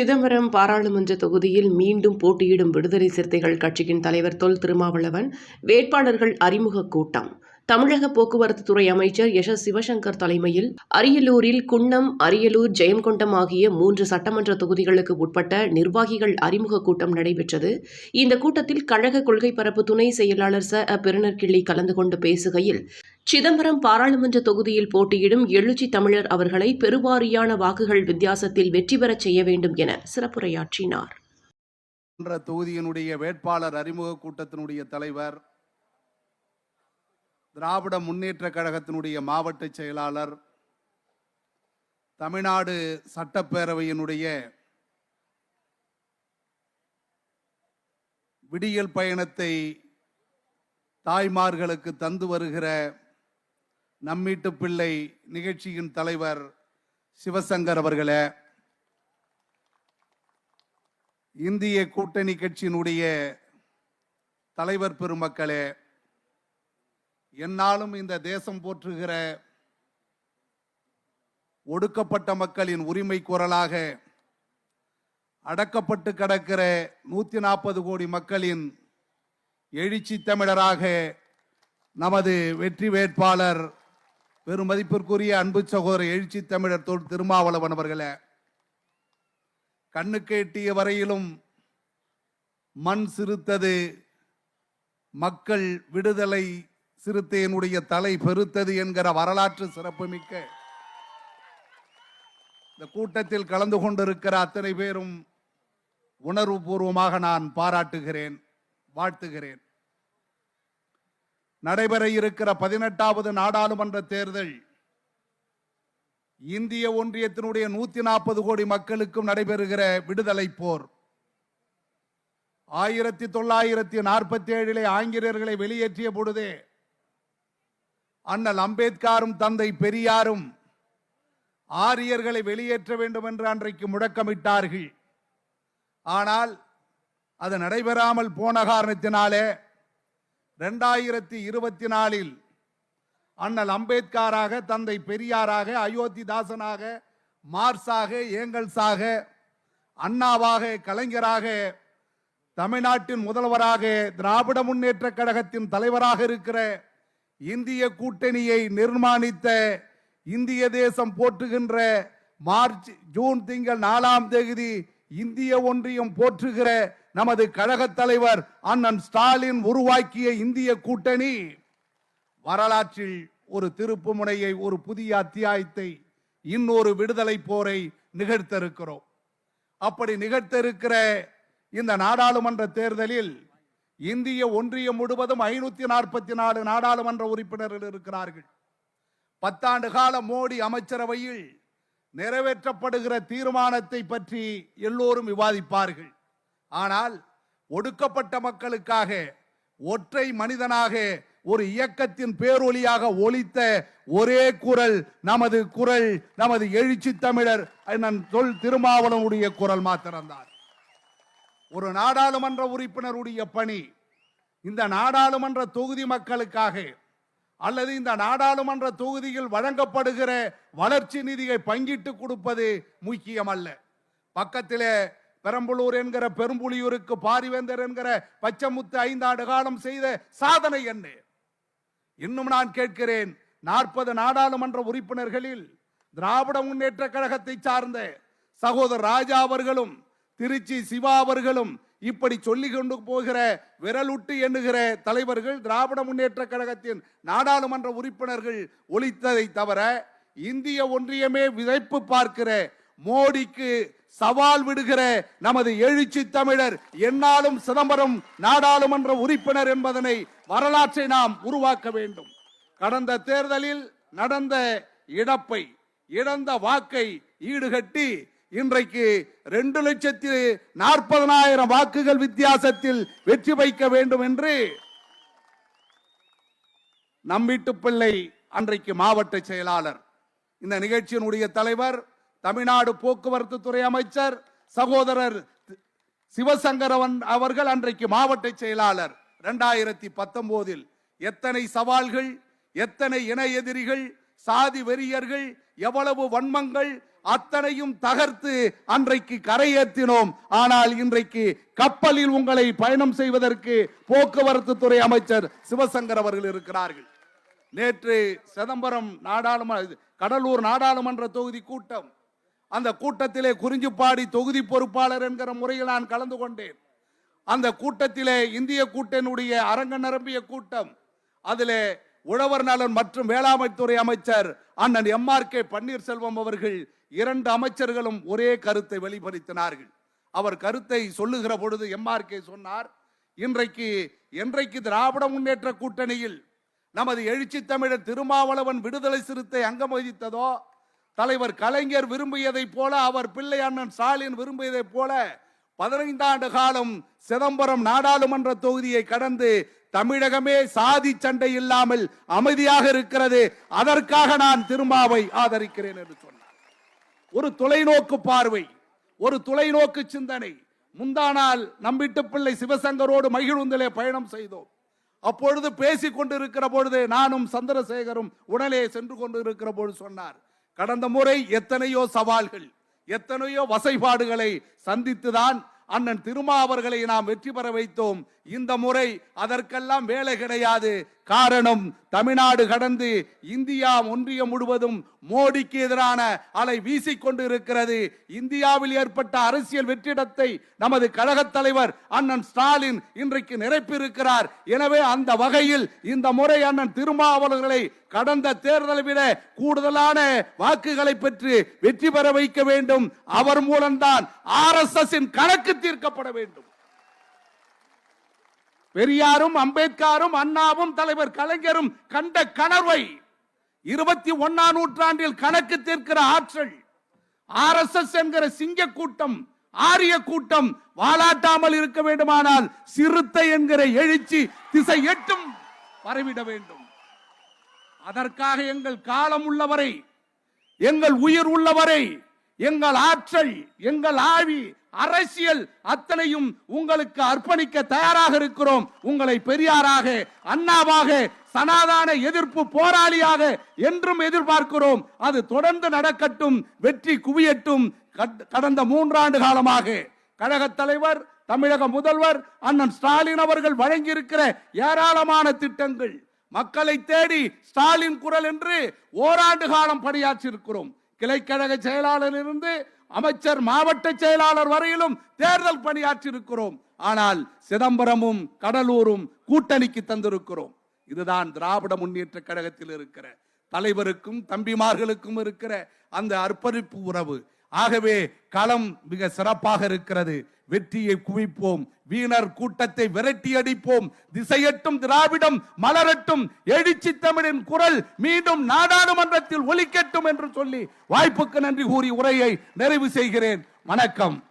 சிதம்பரம் பாராளுமன்ற தொகுதியில் மீண்டும் போட்டியிடும் விடுதலை சிறுத்தைகள் கட்சியின் தலைவர் தொல் திருமாவளவன் வேட்பாளர்கள் அறிமுக கூட்டம். தமிழக போக்குவரத்து துறை அமைச்சர் எஸ் எஸ் சிவசங்கர் தலைமையில் அரியலூரில் குன்னம் அரியலூர் ஜெயங்கொண்டம் ஆகிய மூன்று சட்டமன்ற தொகுதிகளுக்கு உட்பட்ட நிர்வாகிகள் அறிமுக கூட்டம் நடைபெற்றது. இந்த கூட்டத்தில் கழக கொள்கை பரப்பு துணை செயலாளர் ச. அ. பெருநற்கிள்ளி கலந்து கொண்டு பேசுகையில் சிதம்பரம் பாராளுமன்ற தொகுதியில் போட்டியிடும் எழுச்சி தமிழர் அவர்களை பெருவாரியான வாக்குகள் வித்தியாசத்தில் வெற்றி பெறச் செய்ய வேண்டும் என சிறப்புரையாற்றினார். என்ற தொகுதியினுடைய வேட்பாளர் அறிமுக கூட்டத்தினுடைய தலைவர் திராவிட முன்னேற்ற கழகத்தினுடைய மாவட்ட செயலாளர் தமிழ்நாடு சட்டப்பேரவையினுடைய விடியல் பயணத்தை தாய்மார்களுக்கு தந்து வருகிற நம்மீட்டு பிள்ளை நிகழ்ச்சியின் தலைவர் சிவசங்கர் அவர்களே இந்திய கூட்டணி கட்சியினுடைய தலைவர் பெருமக்களே என்னாலும் இந்த தேசம் போற்றுகிற ஒடுக்கப்பட்ட மக்களின் உரிமை குரலாக அடக்கப்பட்டு கிடக்கிற நூற்றி நாற்பது கோடி மக்களின் எழுச்சி தமிழராக நமது வெற்றி வேட்பாளர் பெருமதிப்பிற்குரிய அன்பு சகோதரர் எழுச்சி தமிழர் தொல் திருமாவளவன் அவர்களே கண்ணுக்கு எட்டிய வரையிலும் மண் சிறுத்தது மக்கள் விடுதலை சிறுத்தையினுடைய தலை பெருத்தது என்கிற வரலாற்று சிறப்புமிக்க இந்த கூட்டத்தில் கலந்து கொண்டிருக்கிற அத்தனை பேரும் உணர்வுபூர்வமாக நான் பாராட்டுகிறேன் வாழ்த்துகிறேன். நடைபெற இருக்கிற பதினெட்டாவது நாடாளுமன்ற தேர்தல் இந்திய ஒன்றியத்தினுடைய நூத்தி நாற்பது கோடி மக்களுக்கும் நடைபெறுகிற விடுதலை போர். ஆயிரத்தி தொள்ளாயிரத்தி நாற்பத்தி ஏழிலே ஆங்கிலேயர்களை வெளியேற்றிய பொழுதே அண்ணல் அம்பேத்கரும் தந்தை பெரியாரும் ஆரியர்களை வெளியேற்ற வேண்டும் என்று அன்றைக்கு முழக்கமிட்டார்கள். ஆனால் அது நடைபெறாமல் போன காரணத்தினாலே ரெண்டாயிரத்தி இருபத்தி நாலில் அண்ணல் அம்பேத்கராக தந்தை பெரியாராக அயோத்திதாசனாக மார்ஸாக ஏங்கல்ஸாக அண்ணாவாக கலைஞராக தமிழ்நாட்டின் முதல்வராக திராவிட முன்னேற்ற கழகத்தின் தலைவராக இருக்கிற இந்திய கூட்டணியை நிர்மாணித்த இந்திய தேசம் போற்றுகின்ற மார்ச் ஜூன் திங்கள் நாலாம் தேதி இந்திய ஒன்றியம் போற்றுகிற நமது கழகத் தலைவர் அண்ணன் ஸ்டாலின் உருவாக்கிய இந்திய கூட்டணி. வரலாற்றில் ஒரு திருப்பு முனையை ஒரு புதிய அத்தியாயத்தை இன்னொரு விடுதலை போரை நிகழ்த்திருக்கிறோம். அப்படி நிகழ்த்திருக்கிற இந்த நாடாளுமன்ற தேர்தலில் இந்திய ஒன்றியம் முழுவதும் ஐநூத்தி நாற்பத்தி நாலு நாடாளுமன்ற உறுப்பினர்கள் இருக்கிறார்கள். பத்தாண்டு கால மோடி அமைச்சரவையில் நிறைவேற்றப்படுகிற தீர்மானத்தை பற்றி எல்லோரும் விவாதிப்பார்கள். ஆனால் ஒடுக்கப்பட்ட மக்களுக்காக ஒற்றை மனிதனாக ஒரு இயக்கத்தின் பேரொலியாக ஒழித்த ஒரே குரல் நமது குரல் நமது எழுச்சி தமிழர் அண்ணன் சொல் திருமாவளவனுடைய குரல் மாத்திரம்தான். ஒரு நாடாளுமன்ற உறுப்பினருடைய பணி இந்த நாடாளுமன்ற தொகுதி மக்களுக்காக அல்லது இந்த நாடாளுமன்ற தொகுதியில் வழங்கப்படுகிற வளர்ச்சி நிதியை பங்கிட்டு கொடுப்பது முக்கியமல்ல. பக்கத்திலே பெரம்பலூர் என்கிற பெரும்புலியூருக்கு பாரிவேந்தர் என்கிற பச்சமுத்து ஐந்தாண்டு காலம் செய்த சாதனை என்ன? இன்னும் நான் கேட்கிறேன் நாற்பது நாடாளுமன்ற உறுப்பினர்களில் திராவிட முன்னேற்ற கழகத்தை சார்ந்த சகோதரர் ராஜா அவர்களும் திருச்சி சிவா அவர்களும் இப்படி சொல்லி கொண்டு போகிற விரலுட்டு எண்ணுகிற தலைவர்கள் திராவிட முன்னேற்ற கழகத்தின் நாடாளுமன்ற உறுப்பினர்கள் ஒழித்ததை தவிர இந்திய ஒன்றியமே விதைப்பு பார்க்கிற மோடிக்கு சவால் விடுகிற நமது எழுச்சி தமிழர் என்னாலும் சிதம்பரம் நாடாளுமன்ற உறுப்பினர் என்பதனை வரலாற்றை நாம் உருவாக்க வேண்டும். கடந்த தேர்தலில் நடந்த இழப்பை இழந்த வாக்கை ஈடுகட்டி இன்றைக்கு ரெண்டு லட்சத்தி நாற்பதனாயிரம் வாக்குகள் வித்தியாசத்தில் வெற்றி வைக்க வேண்டும் என்று நம்பிட்டு பிள்ளை அன்றைக்கு மாவட்ட செயலாளர். இந்த நிகழ்ச்சியினுடைய தலைவர் தமிழ்நாடு போக்குவரத்து துறை அமைச்சர் சகோதரர் சிவசங்கரவன் அவர்கள் அன்றைக்கு மாவட்ட செயலாளர். இரண்டாயிரத்தி பத்தொன்பதில் எத்தனை சவால்கள் எத்தனை இன எதிரிகள் சாதி வெறியர்கள் எவ்வளவு வன்மங்கள் அத்தனையும் தகர்த்து அன்றைக்கு கரையேற்றினோம். ஆனால் இன்றைக்கு கப்பலில் உங்களை பயணம் செய்வதற்கு போக்குவரத்து துறை அமைச்சர் சிவசங்கர் அவர்கள் இருக்கிறார்கள். நேற்று சிதம்பரம் நாடாளுமன்ற கடலூர் நாடாளுமன்ற தொகுதி கூட்டம். அந்த கூட்டத்திலே குறிஞ்சிப்பாடி தொகுதி பொறுப்பாளர் என்கிற முறையில் நான் கலந்து கொண்டேன். அந்த கூட்டத்திலே இந்திய கூட்டனுடைய அரங்க நிரம்பிய கூட்டம். அதிலே உழவர் நலன் மற்றும் வேளாண்மைத்துறை அமைச்சர் அண்ணன் எம்ஆர் கே பன்னீர்செல்வம் அவர்கள் இரண்டு அமைச்சர்களும் ஒரே கருத்தை வெளிப்படுத்தினார்கள். அவர் கருத்தை சொல்லுகிற பொழுது எம்ஆர் கே சொன்னார் இன்றைக்கு என்றைக்கு திராவிட முன்னேற்ற கூட்டணியில் நமது எழுச்சி தமிழர் திருமாவளவன் விடுதலை சிறுத்தை அங்கம் வகித்ததோ தலைவர் கலைஞர் விரும்பியதைப் போல அவர் பிள்ளை அண்ணன் ஸ்டாலின் விரும்பியதைப் போல பதினைந்தாண்டு காலம் சிதம்பரம் நாடாளுமன்ற தொகுதியை கடந்து தமிழகமே சாதி சண்டை இல்லாமல் அமைதியாக இருக்கிறது. அதற்காக நான் திருமாவை ஆதரிக்கிறேன் என்று சொன்னார். ஒரு தொலைநோக்கு பார்வை ஒரு தொலைநோக்கு சிந்தனை. முந்தானால் நம்பிட்டு பிள்ளை சிவசங்கரோடு மகிழ்வுந்திலே பயணம் செய்தோம். அப்பொழுது பேசிக் கொண்டிருக்கிற பொழுது நானும் சந்திரசேகரும் உடனே சென்று கொண்டிருக்கிற பொழுது சொன்னார் கடந்த முறை எத்தனையோ சவால்கள் எத்தனையோ வசைபாடுகளை சந்தித்துதான் அண்ணன் திருமா அவர்களை நாம் வெற்றி பெற வைத்தோம். இந்த முறை அதற்கெல்லாம் வேலை கிடையாது. காரணம் தமிழ்நாடு கடந்து இந்தியா ஒன்றியம் முழுவதும் மோடிக்கு எதிரான அலை வீசிக்கொண்டு இருக்கிறது இந்தியாவில் ஏற்பட்ட அரசியல் வெற்றிடத்தை நமது கழகத் தலைவர் அண்ணன் ஸ்டாலின் இன்றைக்கு நிரப்பியிருக்கிறார். எனவே அந்த வகையில் இந்த முறை அண்ணன் திருமாவளர்களை கடந்த தேர்தலை விட கூடுதலான வாக்குகளை பெற்று வெற்றி பெற வைக்க வேண்டும். அவர் மூலம்தான் ஆர் எஸ் எஸ் கணக்கு தீர்க்கப்பட வேண்டும். பெரியாரும் அம்பேத்கரும் அண்ணாவும் தலைவர் கலைஞரும் கண்ட கனவை இருபத்தி ஒன்னாம் நூற்றாண்டில் கணக்கு தீர்க்கிற ஆற்றல் ஆர் எஸ் எஸ் என்கிற சிங்க கூட்டம் ஆரிய கூட்டம் வாலாட்டாமல் இருக்க வேண்டுமானால் சிறுத்தை என்கிற எழுச்சி திசை எட்டும் பரவிட வேண்டும். அதற்காக எங்கள் காலம் உள்ளவரை எங்கள் உயிர் உள்ளவரை எங்கள் ஆற்றல் எங்கள் ஆவி அரசியல் அத்தனையும் உங்களுக்கு அர்ப்பணிக்க தயாராக இருக்கிறோம். உங்களை பெரியாராக அண்ணாவாக சனாதான எதிர்ப்பு போராளியாக என்றும் எதிர்பார்க்கிறோம். அது தொடர்ந்து நடக்கட்டும் வெற்றி குவியட்டும். கட்- கடந்த மூன்றாண்டு காலமாக கழகத் தலைவர் தமிழக முதல்வர் அண்ணன் ஸ்டாலின் அவர்கள் வழங்கியிருக்கிற ஏராளமான திட்டங்கள். மக்களை தேடி ஸ்டாலின் குரல் என்று ஓராண்டு காலம் பணியாற்றி இருக்கிறோம் கிளைக்கழக செயலாளரிலிருந்து அமைச்சர் மாவட்ட செயலாளர் வரையிலும் தேர்தல் பணியாற்றியிருக்கிறோம். ஆனால் சிதம்பரமும் கடலூரும் கூட்டணிக்கு தந்திருக்கிறோம். இதுதான் திராவிட முன்னேற்ற கழகத்தில் இருக்கிற தலைவருக்கும் தம்பிமார்களுக்கும் இருக்கிற அந்த அர்ப்பணிப்பு உறவு. ஆகவே களம் மிக சிறப்பாக இருக்கிறது. வெற்றியை குவிப்போம். வீணர் கூட்டத்தை விரட்டி அடிப்போம். திசையட்டும் திராவிடம் மலரட்டும். எழுச்சி தமிழின் குரல் மீண்டும் நாடாளுமன்றத்தில் ஒலிக்கட்டும் என்று சொல்லி வாய்ப்புக்கு நன்றி கூறி உரையை நிறைவு செய்கிறேன். வணக்கம்.